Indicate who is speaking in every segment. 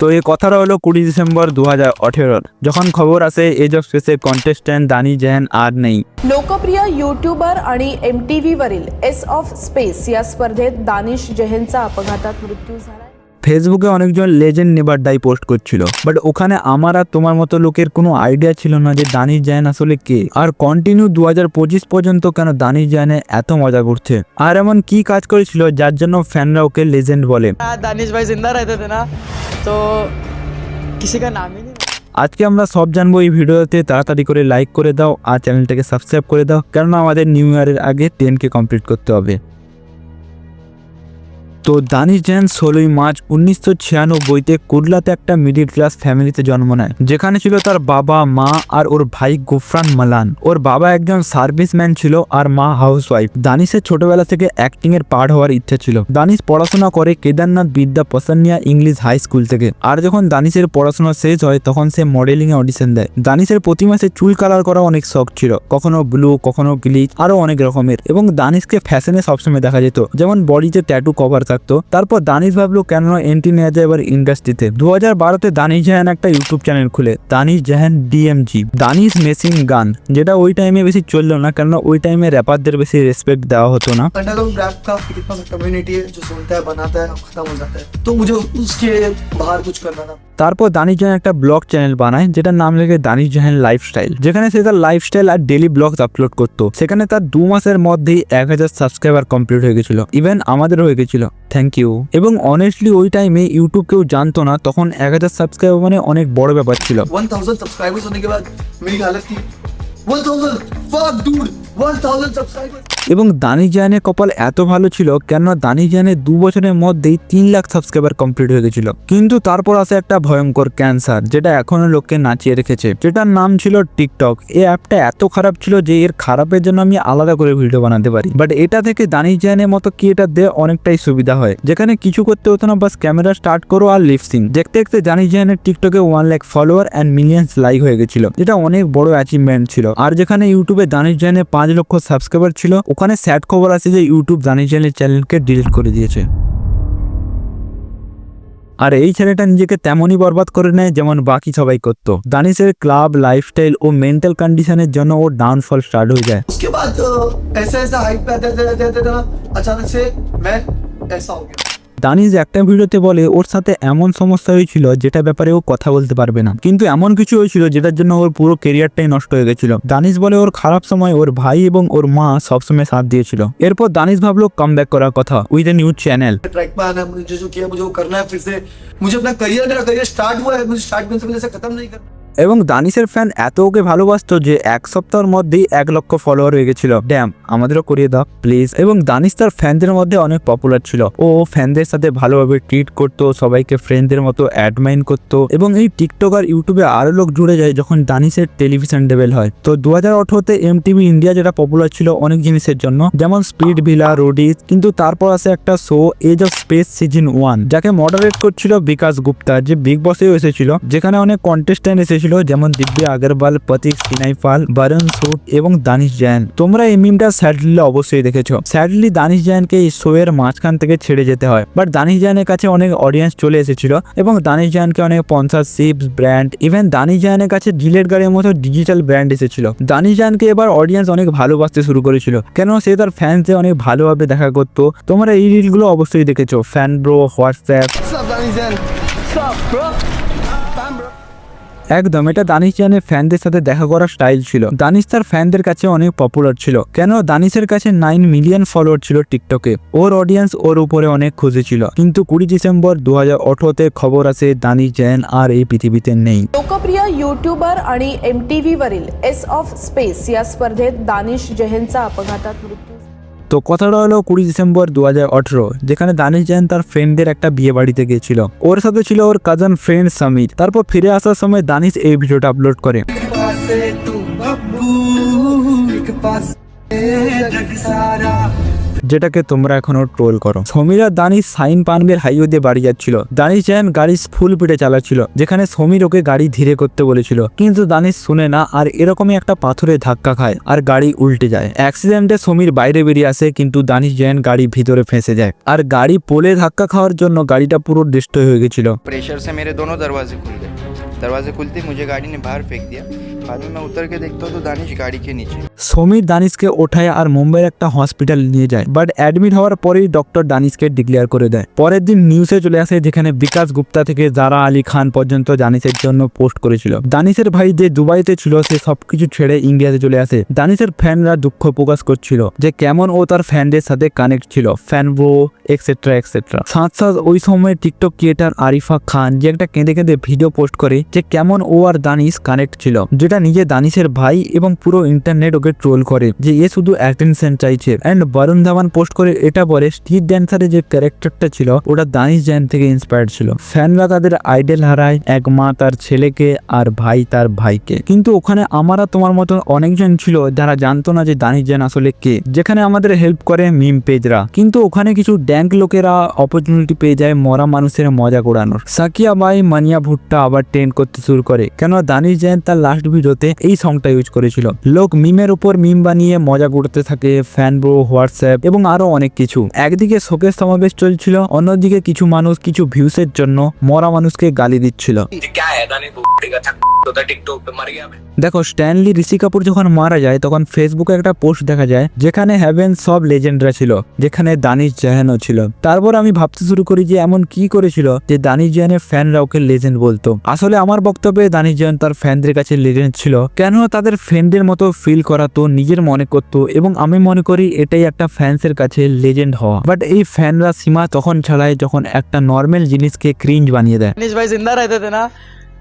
Speaker 1: তো এই কথাটা হলো কুড়ি ডিসেম্বর দু হাজার আঠেরোর যখন খবর আসে এজ অফ স্পেসের কন্টেস্ট্যান্ট দানি জেহান আর নেই
Speaker 2: लोकप्रिय यूट्यूबर आणि एम टी व्हीवरील एस ऑफ स्पेस या स्पर्धेत दानिश जहेनचा अपघातात मृत्यू झाला
Speaker 1: ফেসবুকে অনেকজন লেজেন্ড নেবার ডাই পোস্ট করছিল। বাট ওখানে আমার আর তোমার মতো লোকের কোনো আইডিয়া ছিল না যে দানি জায়ন আসলে কে। আর কন্টিনিউ দু হাজার পঁচিশ পর্যন্ত কেন দানি জায়নে এত মজা করছে? আর এমন কি কাজ করেছিল যার জন্য ফ্যানরা ওকে লেজেন্ড বলে?
Speaker 3: হ্যাঁ, দানিশ ভাই জিন্দা না। তো নামই
Speaker 1: আজকে আমরা সব জানব এই ভিডিওতে। তাড়াতাড়ি করে লাইক করে দাও আর চ্যানেলটাকে সাবস্ক্রাইব করে দাও। কেননা আমাদের নিউ ইয়ারের আগে টেন কে কমপ্লিট করতে হবে। তো দানিশ জেন ষোলোই মার্চ উনিশশো ছিয়ানব্বইতে কুরলাতে একটা মিডিল ক্লাস ফ্যামিলিতে জন্ম নেয়। যেখানে ছিল তার বাবা, মা আর ওর ভাই গুফরান মালান। ওর বাবা একজন সার্ভিসম্যান ছিল আর মা হাউস ওয়াইফ দানিশের ছোটবেলা থেকে অ্যাক্টিং এর পার্ট হওয়ার ইচ্ছে ছিল। দানিশ পড়াশোনা করে কেদারনাথ বিদ্যা প্রসন্নিয়া ইংলিশ হাই স্কুল থেকে। আর যখন দানিশের পড়াশোনা শেষ হয়, তখন সে মডেলিং এ অডিশন দেয়। দানিশের প্রতি মাসে চুল কালার করা অনেক শখ ছিল। কখনো ব্লু, কখনো গ্লিচ, আরও অনেক রকমের। এবং দানিশকে ফ্যাশনে সবসময় দেখা যেত। যেমন বডিতে ট্যাটু কভার থাকতো তারপর দানিশ ভাবলো কেন এন্ট্রি নেওয়া যায় এবার ইন্ডাস্ট্রিতে দু হাজার বারোতে দানিশ জাহান একটা ইউটিউব চ্যানেল খুলে দানিশ জাহান ডিএমজি দানিশ মেসিং গান যেটা ওই টাইমে বেশি চললো না কেননা ওই টাইমে র্যাপারদের বেশি রেসপেক্ট দেওয়া হতো না
Speaker 4: अंडरग्राउंड रैप का कितना कम्युनिटी है जो सुनता है बनाता है और खत्म हो जाता है तो मुझे उसके बाहर कुछ करना था
Speaker 1: তারপর দানিশ জাহান একটা ব্লগ চ্যানেল বানায় যেটার নাম লেগে দানিশ জাহান লাইফস্টাইল যেখানে সে তার লাইফস্টাইল আর ডেলি ব্লগস আপলোড করতো সেখানে তার দু মাসের মধ্যেই এক হাজার সাবস্ক্রাইবার কমপ্লিট হয়ে গেছিল ইভেন আমাদের হয়ে গেছিল থ্যাংক ইউ এবং অনেস্টলি ওই টাইমে ইউটিউব কেউ জানতো না তখন এক হাজার সাবস্ক্রাইবার মানে অনেক বড় ব্যাপার ছিল
Speaker 4: वन थाउजेंड सब्सक्राइबर्स होने के बाद मेरी हालत थी one thousand fuck dude one thousand subscribers
Speaker 1: এবং দানি জাহানের কপাল এত ভালো ছিল, কেননা দানি জাহানের দু বছরের মধ্যেই তিন লাখ সাবস্ক্রাইবার কমপ্লিট হয়ে গেছিল। কিন্তু তারপর আসে একটা ভয়ঙ্কর ক্যান্সার যেটা এখনও লোককে নাচিয়ে রেখেছে। যেটার নাম ছিল টিকটক এই অ্যাপটা এত খারাপ ছিল যে এর খারাপের জন্য আমি আলাদা করে ভিডিও বানাতে পারি। বাট এটা থেকে দানি জাহানের মতো কি এটা দিয়ে অনেকটাই সুবিধা হয়। যেখানে কিছু করতে হতো না, বাস ক্যামেরা স্টার্ট করো আর লিপসিং দেখতে দেখতে জানি জাহানের টিকটকে one lakh follower and millions like হয়ে গেছিল। যেটা অনেক বড় অ্যাচিভমেন্ট ছিল। আর যেখানে ইউটিউবে দানিশ জাহানের পাঁচ লক্ষ সাবস্ক্রাইবার ছিল ওখানে স্যাড খবর আছে যে ইউটিউব দানিশ জাহানের চ্যানেলকে ডিলিট করে দিয়েছে আর এই ছেলেটা নিজেকে তেমনই বরবাদ করে নেয় যেমন বাকি সবাই করত দানিশের ক্লাব লাইফস্টাইল ও মেন্টাল কন্ডিশনের জন্য ওর ডাউনফল স্টার্ট হয়ে যায়
Speaker 4: उसके बाद अ, ऐसा ऐसा हाइट पे आते आते आते आते ना अचानक से मैं ऐसा हो गया
Speaker 1: দানিশ একটা ভিডিওতে বলে ওর সাথে এমন সমস্যা হয়েছিল যেটা ব্যাপারে ও কথা বলতে পারবে না কিন্তু এমন কিছু হয়েছিল যেটার জন্য ওর পুরো কেরিয়ারটাই নষ্ট হয়ে গেছিল দানিশ বলে ওর খারাপ সময় ওর ভাই এবং ওর মা সবসময় সাথ দিয়েছিল এরপর দানিশ ভাবলো কাম করার কথা with a news channel
Speaker 4: track पे आना है मुझे जो किया मुझे वो करना है फिर से मुझे अपना करियर मेरा करियर स्टार्ट हुआ है मुझे स्टार्ट करने से पहले से खत्म नहीं करना
Speaker 1: এবং দানিশের ফ্যান এত ওকে ভালোবাসতো যে এক সপ্তাহের মধ্যেই এক লক্ষ ফলোয়ার হয়ে গেছিল। ড্যাম আমাদেরও করিয়ে দাও প্লিজ এবং দানিশ তার ফ্যানদের মধ্যে অনেক পপুলার ছিল। ও ফ্যানদের সাথে ভালোভাবে ট্রিট করতো, সবাইকে ফ্রেন্ডদের মতো অ্যাডমাইন করতো এবং এই টিকটক আর ইউটিউবে আরও লোক জুড়ে যায় যখন দানিশের টেলিভিশন ডেভেল হয়। তো দু হাজার আঠারোতে এম টিভি ইন্ডিয়া যেটা পপুলার ছিল অনেক জিনিসের জন্য, যেমন স্পিড ভিলা রোডিস কিন্তু তারপর আসে একটা show ace of space season one যাকে মডারেট করছিল বিকাশ গুপ্তা, যে বিগ বসেও এসেছিল, যেখানে অনেক কন্টেস্ট্যান্ট এসেছিল। যেমন দিব্যা আগরওয়াল, প্রতীক সিনাইপাল বরুণ সুট এবং দানিশ জৈন। তোমরা এই মিমটা স্যাডলি অবশ্যই দেখেছ। স্যাডলি দানিশ জৈনকে এই শো এর মাঝখান থেকে ছেড়ে যেতে হয়। বাট দানিশ জৈনের কাছে অনেক অডিয়েন্স চলে এসেছিল এবং দানিশ জৈনকে অনেক স্পন্সারশিপ ব্র্যান্ড ইভেন দানিশ জৈনের কাছে ডিলেট গাড়ির মতো ডিজিটাল ব্র্যান্ড এসেছিল। দানিশ জৈনকে এবার অডিয়েন্স অনেক ভালোবাসতে শুরু করেছিল। কেন সে তার ফ্যান্সদের অনেক ভালোভাবে দেখা করতো। তোমরা এই রিলগুলো অবশ্যই দেখেছ। ফ্যান ব্রো হোয়াটসঅ্যাপ একদম, এটা দানিশ জানের ফ্যানদের সাথে দেখা করার স্টাইল ছিল। দানিশ তার ফ্যানদের কাছে অনেক পপুলার ছিল। কেন? দানিশের কাছে নাইন মিলিয়ন ফলোয়ার ছিল টিকটকে ওর অডিয়েন্স ওর উপরে অনেক খুশি ছিল। কিন্তু কুড়ি ডিসেম্বর দু হাজার খবর আসে দানিশ জেন আর এই পৃথিবীতে নেই।
Speaker 2: লোকপ্রিয় YouTuber R M TV ace of space space স্পর্ধে स्पर्धेत दानिश जहेनचा अपघातात
Speaker 1: তো কথাটা হলো কুড়ি ডিসেম্বর দু হাজার আঠারো, যেখানে দানিশ জৈন তার ফ্রেন্ডদের একটা বিয়ে বাড়িতে গিয়েছিল। ওর সাথে ছিল ওর কাজন ফ্রেন্ড সামির। তারপর ফিরে আসার সময় দানিশ এই ভিডিওটা আপলোড করে।
Speaker 4: পাশে
Speaker 1: যেটাকে তোমরা এখনও ট্রোল করো। সমীরা দানিশ সাইন পানবের হাইওয়ে দিয়ে বাড়ি যাচ্ছিল। দানিশ জ্যাম গাড়ি ফুল পিঠে চালাচ্ছিল, যেখানে সমীর ওকে গাড়ি ধীরে করতে বলেছিল। কিন্তু দানিশ শুনে না আর এরকমই একটা পাথরে ধাক্কা খায় আর গাড়ি উল্টে যায়। অ্যাক্সিডেন্টে সমীর বাইরে বেরিয়ে আসে, কিন্তু দানিশ জয়েন গাড়ি ভিতরে ফেঁসে যায়। আর গাড়ি পোলে ধাক্কা খাওয়ার জন্য গাড়িটা পুরো ডিস্ট্রয় হয়ে গেছিল।
Speaker 5: প্রেশার সে মেরে দোনো দরওয়াজে খুলতে দরওয়াজে খুলতে মুঝে গাড়ি নে বাহার ফেক দিয়া। बाद में मैं उतर के देखता हूँ तो दानिश गाड़ी के नीचे
Speaker 1: সমীর দানিশকে ওঠায় আর মুম্বাইয়ের একটা হসপিটাল নিয়ে যায় বাট অ্যাডমিট হওয়ার পরেই ডক্টর দানিশকে ডিক্লেয়ার করে দেয় পরের দিন নিউজে চলে আসে যেখানে বিকাশ গুপ্তা থেকে জারা আলী খান পর্যন্ত দানিশের জন্য পোস্ট করেছিল দানিশের ভাই যে দুবাইতে ছিল সে সবকিছু ছেড়ে ইন্ডিয়াতে চলে আসে দানিশের ফ্যানরা দুঃখ প্রকাশ করছিল যে কেমন ও তার ফ্যানদের সাথে কানেক্ট ছিল ফ্যান ব্রো এক্সেট্রা এক্সেট্রা সাথ সাথ ওই সময় টিকটক ক্রিয়েটার আরিফা খান যে একটা কেঁদে কেঁদে ভিডিও পোস্ট করে যে কেমন ও আর দানিশ কানেক্ট ছিল যেটা নিজে দানিশের ভাই এবং পুরো ইন্টারনেট ওকে ট্রোল করে, যে এ শুধু অ্যাটেনশন চাইছে। অ্যান্ড বরুণ ধাওয়ান পোস্ট করে এটা বলে স্ট্রিট ড্যান্সারের যে ক্যারেক্টারটা ছিল, ওটা দানিশ জৈন থেকে ইন্সপায়ার ছিল। ফ্যানরা তাদের আইডল হারায়, এক মা তার ছেলেকে আর ভাই তার ভাইকে। কিন্তু ওখানে আমারা তোমার মতো অনেকজন ছিল যারা জানতো না যে দানিশ জৈন আসলে কে। যেখানে আমাদের হেল্প করে মিম পেজরা কিন্তু ওখানে কিছু ড্যাঙ্ক লোকেরা অপরচুনিটি পেয়ে যায় মরা মানুষের মজা কোড়ানোর সাকিয়া বাই মানিয়া ভুট্টা আবার ট্রেন্ড করতে শুরু করে। কেন দানিশ জৈন তার লাস্ট পুজোতে এই সংটা ইউজ করেছিল। লোক মিমের উপর মিম বানিয়ে মজা করতে থাকে ফ্যান ব্রো হোয়াটসঅ্যাপ এবং আরও অনেক কিছু। একদিকে শোকের সমাবেশ চলছিল অন্যদিকে কিছু মানুষ কিছু ভিউসের জন্য মরা মানুষকে গালি দিচ্ছিল। দেখো স্ট্যানলি ঋষি কাপুর যখন মারা যায় তখন ফেসবুকে একটা পোস্ট দেখা যায় যেখানে হ্যাভেন সব লেজেন্ডরা ছিল যেখানে দানিশ জাহানও ছিল। তারপর আমি ভাবতে শুরু করি যে এমন কি করেছিল যে দানিশ জাহানের ফ্যানরা ওকে লেজেন্ড বলতো। আসলে আমার বক্তব্যে দানিশ জাহান তার ফ্যানদের কাছে লেজেন্ড ফ্রেন্ড ছিল, কেন তাদের ফ্রেন্ডের মতো ফিল করাতো নিজের মনে করতো এবং আমি মনে করি এটাই একটা ফ্যান্সের কাছে লেজেন্ড হওয়া। বাট এই ফ্যানরা সীমা তখন ছাড়ায় যখন একটা নর্মাল জিনিসকে ক্রিঞ্জ বানিয়ে দেয়।
Speaker 3: ভাই, জিন্দা না?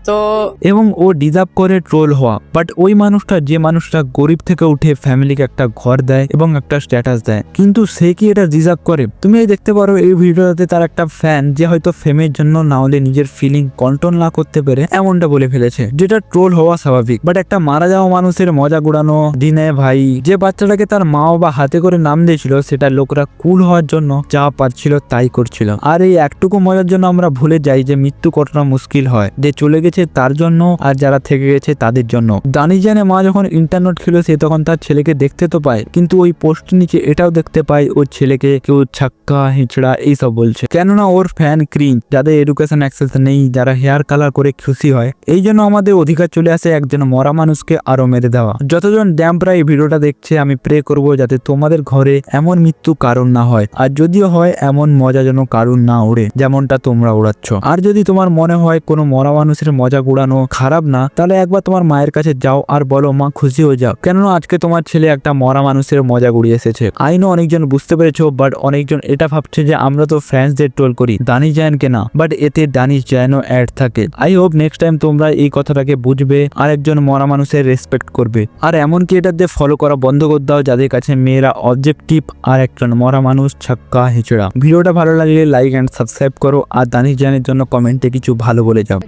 Speaker 3: তো
Speaker 1: এবং ও ডিজার্ভ করে ট্রোল হওয়া। বাট ওই মানুষটা, যে মানুষটা গরিব থেকে উঠে ফ্যামিলিকে একটা ঘর দেয় এবং একটা স্ট্যাটাস দেয়। কিন্তু সে কি এটা ডিজার্ভ করে? তুমি এই দেখতে পারো এই ভিডিওটাতে তার একটা ফ্যান যে হয়তো ফেমের জন্য না হলে নিজের ফিলিং কন্ট্রোল না করতে পেরে এমনটা বলে ফেলেছে। যেটা ট্রোল হওয়া স্বাভাবিক। বাট একটা মারা যাওয়া মানুষের মজা গুড়ানো দিনে ভাই, যে বাচ্চাটাকে তার মা বা হাতে করে নাম দিয়েছিল, সেটা লোকরা কুল হওয়ার জন্য যা পারছিল তাই করছিল। আর এই একটুকু মজার জন্য আমরা ভুলে যাই যে মৃত্যু কতটা মুশকিল হয়। যে চলে গেছে তার জন্য আর যারা থেকে গেছে তাদের জন্য। দানিশ জানে মা যখন ইন্টারনেট ছিল সে তখন তার ছেলেকে দেখতে তো পায়, কিন্তু ওই পোস্ট নিচে এটাও দেখতে পায় ওর ছেলেকে কেউ ছাক্কা, হিঁচড়া এইসব বলছে। কেননা ওর ফ্যান ক্রিম যাদের এডুকেশন অ্যাক্সেস নেই, যারা হেয়ার কালার করে খুশি হয়, এই জন্য আমাদের অধিকার চলে আসে একজন মরা মানুষকে আরও মেরে দেওয়া। যতজন ড্যাম্পরা এই ভিডিওটা দেখছে, আমি প্রে করব যাতে তোমাদের ঘরে এমন মৃত্যু কারণ না হয়, আর যদিও হয়, এমন মজা যেন কারণ না ওড়ে, যেমনটা তোমরা উড়াচ্ছ আর যদি তোমার মনে হয় কোনো মরা মানুষের মজা গুড়ানো খারাপ না, তাহলে একবার তোমার মায়ের কাছে যাও আর বলো, মা, খুশি হয়ে যাও। কেননা আজকে তোমার ছেলে একটা মরা মানুষের মজা গুড়িয়ে এসেছে। আইনও অনেকজন বুঝতে পেরেছ বাট অনেকজন এটা ভাবছে যে আমরা তো ফ্যান্সদের ট্রোল করি, দানিশ জায়ানকে না? বাট এতে দানিশ জায়নও অ্যাড থাকে। আই হোপ নেক্সট টাইম তোমরা এই কথাটাকে বুঝবে আর একজন মরা মানুষের রেসপেক্ট করবে। আর এমনকি দিয়ে ফলো করা বন্ধ করে দাও, যাদের কাছে মেয়েরা অবজেক্টিভ আর একজন মরা মানুষ ছাক্কা হেঁচড়া। ভিডিওটা ভালো লাগলে লাইক অ্যান্ড সাবস্ক্রাইব করো, আর দানিশ জায়নের জন্য কমেন্টে কিছু ভালো বলে যাও।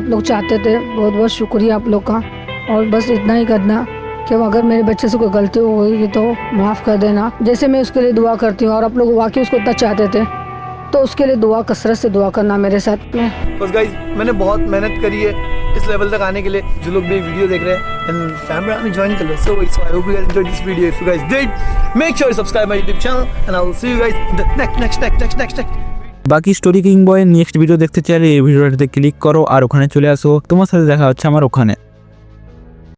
Speaker 6: आप लोग चाहते थे, बहुत बहुत शुक्रिया आप लोग का। और बस इतना ही करना कि अगर मेरे बच्चे से कोई गलती हो गई तो माफ़ कर देना। जैसे मैं उसके लिए दुआ करती हूँ और आप लोग वाकई उसको इतना चाहते थे तो उसके लिए दुआ, कसरत से दुआ करना मेरे साथ। में
Speaker 4: बस गाइज़ मैंने बहुत मेहनत करी है इस लेवल तक आने के लिए। जो लोग मेरी वीडियो देख रहे हैं एंड फैमिली में ज्वाइन कर लो। So so I hope you guys enjoyed this video if you guys did make sure subscribe my YouTube and I will see you guys in the next next next next next next
Speaker 1: বাকি story king বয়ের next video দেখতে চাইলে এই ভিডিওটাতে click করো আর ওখানে চলে আসো। তোমার সাথে দেখা হচ্ছে আমার ওখানে।